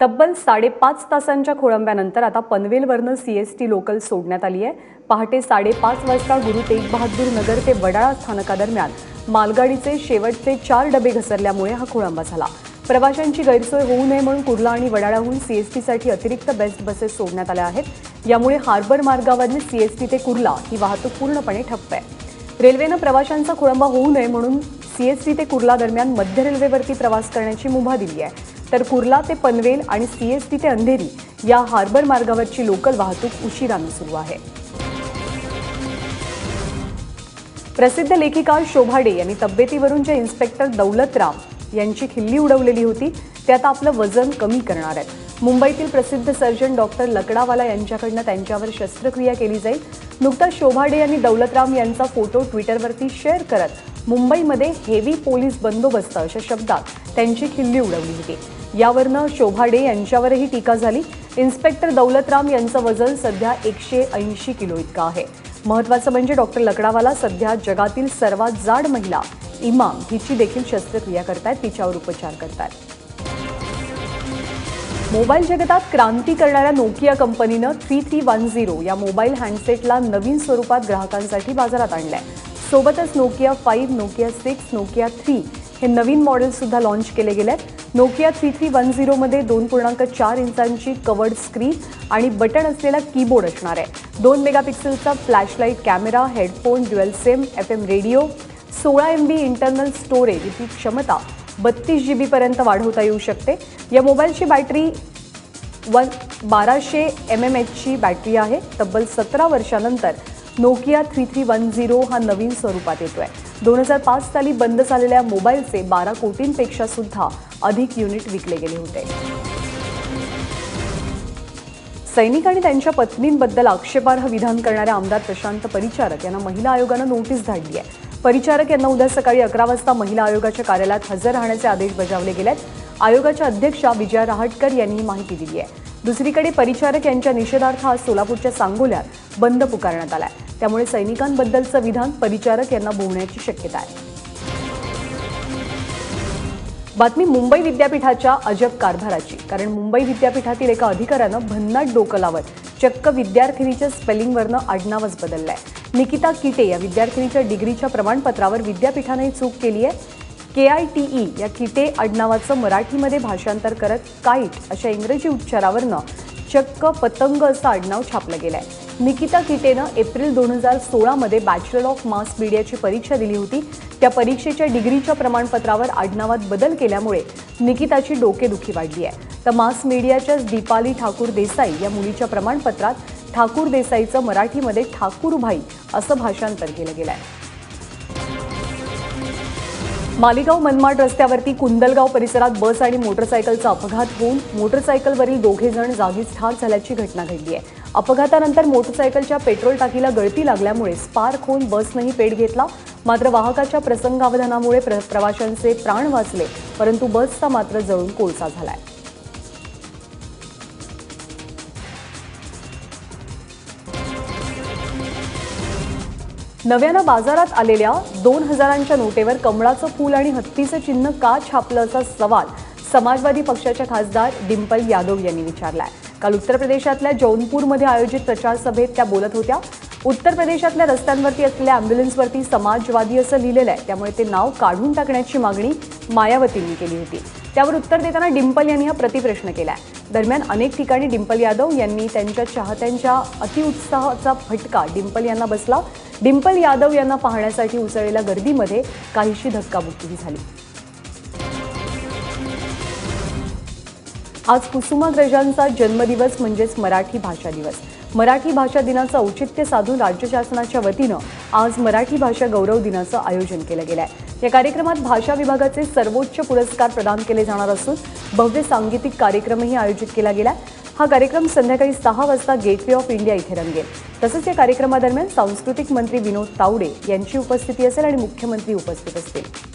तब्बल साडेपाच तासांच्या खोळंब्यानंतर आता पनवेलवरनं सी एस टी लोकल सोडण्यात आली आहे. पहाटे साडेपाच वाजता गुरु तेग बहादूर नगर ते वडाळा स्थानकादरम्यान मालगाडीचे शेवटचे चार डबे घसरल्यामुळे हा खोळंबा झाला. प्रवाशांची गैरसोय होऊ नये म्हणून कुर्ला आणि वडाळ्याहून सीएसटीसाठी अतिरिक्त बेस्ट बसेस सोडण्यात आल्या आहेत. यामुळे हार्बर मार्गावरील सीएसटी ते कुर्ला ही वाहतूक पूर्णपणे ठप्प आहे. रेल्वेनं प्रवाशांचा खोळंबा होऊ नये म्हणून सीएसटी ते कुर्ला दरम्यान मध्य रेल्वेवरती प्रवास करण्याची मुभा दिली आहे. तर कुर्ला ते पनवेल आणि सीएसटी ते अंधेरी या हार्बर मार्गावरची लोकल वाहतूक उशिरानं सुरू आहे. प्रसिद्ध लेखिका शोभा डे यांनी तब्येतीवरून जे इन्स्पेक्टर दौलतराम यांची खिल्ली उडवलेली होती ते आता आपलं वजन कमी करणार आहेत. मुंबईतील प्रसिद्ध सर्जन डॉक्टर लकडावाला यांच्याकडनं त्यांच्यावर शस्त्रक्रिया केली जाईल. नुकताच शोभा डे यांनी दौलतराम यांचा फोटो ट्विटरवरती शेअर करत मुंबईमध्ये हेवी पोलीस बंदोबस्त अशा शब्दात त्यांची खिल्ली उडवली होती. यावरनं शोभा डे यांच्यावरही टीका झाली. इन्स्पेक्टर दौलतराम यांचं वजन सध्या एकशे ऐंशी किलो इतकं आहे. महत्वाचं म्हणजे डॉक्टर लकडावाला सध्या जगातील सर्वात जाड महिला इमाम हिची देखील शस्त्रक्रिया करतायत तिच्यावर उपचार करतायत. मोबाईल जगतात क्रांती करणाऱ्या नोकिया कंपनीनं थ्री थ्री वन झिरो या मोबाईल हँडसेटला नवीन स्वरूपात ग्राहकांसाठी बाजारात आणलंय. सोबतच Nokia five Nokia six Nokia three हे नवीन मॉडेल सुद्धा लॉन्च केले गेले आहेत नोकिया थ्री थ्री वन झिरोमध्ये दोन पूर्णांक चार इंचांची कवर्ड स्क्रीन आणि बटन असलेला कीबोर्ड असणार आहे. दोन मेगापिक्सेलचा flashlight camera headphone dual SIM F M radio सोळा एम बी इंटरनल स्टोरेज ही क्षमता बत्तीस जी बीपर्यंत वाढवता येऊ शकते. या मोबाईलची बॅटरी वन बाराशे एम एम एचची बॅटरी आहे. तब्बल सतरा वर्षानंतर Nokia three three one zero हा नवीन स्वरूपात येतोय. दोन हजार पाच साली बंद झालेल्या मोबाईलचे बारा कोटींपेक्षा सुद्धा अधिक युनिट विकले गेले होते. सैनिक आणि त्यांच्या पत्नींबद्दल आक्षेपार्ह विधान करणाऱ्या आमदार प्रशांत परिचारक यांना महिला आयोगानं नोटीस धाडली आहे. परिचारक यांना उद्या सकाळी अकरा वाजता महिला आयोगाच्या कार्यालयात हजर राहण्याचे आदेश बजावले गेले आहेत आयोगाच्या अध्यक्षा विजया रहाटकर यांनी ही माहिती दिली आहे. दुसरीकडे परिचारक यांच्या निषेधार्थ आज सोलापूरच्या सांगोल्यात बंद पुकारण्यात आलाय. त्यामुळे सैनिकांबद्दलचं विधान परिचारक यांना भोवण्याची शक्यता आहे. बातमी मुंबई विद्यापीठाच्या अजब कारभाराची. कारण मुंबई विद्यापीठातील एका अधिकाऱ्यानं भन्नाट डोकं लावत चक्क विद्यार्थिनीच्या स्पेलिंगवरनं आडनावच बदललंय. निकिता किटे या विद्यार्थिनीच्या डिग्रीच्या प्रमाणपत्रावर विद्यापीठाने चूक केली आहे. के आय टी ई या किटे आडनावाचं मराठीमध्ये भाषांतर करत काईट अशा इंग्रजी उच्चारावरनं चक्क पतंग असं आडनाव छापलं गेलंय. निकिता किटेनं एप्रिल दोन हजार सोळामध्ये बॅचलर ऑफ मास मीडियाची परीक्षा दिली होती. त्या परीक्षेच्या डिग्रीच्या प्रमाणपत्रावर आडनावात बदल केल्यामुळे निकिताची डोकेदुखी वाढली आहे. तर मास मीडियाच्याच दीपाली ठाकूर देसाई या मुलीच्या प्रमाणपत्रात ठाकूर देसाईचं मराठीमध्ये ठाकूरभाई असं भाषांतर केलं गेलं आहे मालेगाव मनमाड रस्त्यावरती कुंदलगाव परिसरात बस आणि मोटरसायकलचा अपघात होऊन मोटरसायकलवरील दोघे जण जागीच ठार झाल्याची घटना घडली आहे. अपघातानंतर मोटरसायकलच्या पेट्रोल टाकीला गळती लागल्यामुळे स्पार्क होऊन बसनंही पेट घेतला. मात्र वाहकाच्या प्रसंगावधानामुळे प्र प्रवाशांचे प्राण वाचले परंतु बसचा मात्र जळून कोळसा झालाय. नव्यानं बाजारात आलेल्या दोन हजारांच्या नोटेवर कमळाचं फूल आणि हत्तीचं चिन्ह का छापलं असा सवाल समाजवादी पक्षाच्या खासदार डिंपल यादव यांनी विचारलाय. काल उत्तर प्रदेशातल्या जौनपूरमध्ये आयोजित प्रचार सभेत त्या बोलत होत्या. उत्तर प्रदेशातल्या रस्त्यांवरती असलेल्या अँब्युलन्सवरती समाजवादी असं लिहिलेलं आहे. त्यामुळे ते नाव काढून टाकण्याची मागणी मायावतींनी केली होती. त्यावर उत्तर देताना डिंपल यांनी हा प्रतिप्रश्न केला आहे दरम्यान अनेक ठिकाणी डिंपल यादव यांनी त्यांच्या चाहत्यांच्या अतिउत्साहाचा फटका डिंपल यांना बसला. डिंपल यादव यांना पाहण्यासाठी उसळलेल्या गर्दीमध्ये काहीशी धक्काबुक्कीही झाली. आज कुसुमाग्रजांचा जन्मदिवस म्हणजेच मराठी भाषा दिवस. मराठी भाषा दिनाचं औचित्य साधून राज्य शासनाच्या वतीनं आज मराठी भाषा गौरव दिनाचं आयोजन केलं गेलं आहे या कार्यक्रमात भाषा विभागाचे सर्वोच्च पुरस्कार प्रदान केले जाणार असून भव्य सांगीतिक कार्यक्रमही आयोजित केला गेला हा कार्यक्रम संध्याकाळी सहा वाजता गेटवे ऑफ इंडिया इथे रंगेल. तसंच या कार्यक्रमादरम्यान सांस्कृतिक मंत्री विनोद तावडे यांची उपस्थिती असेल आणि मुख्यमंत्री उपस्थित असतील.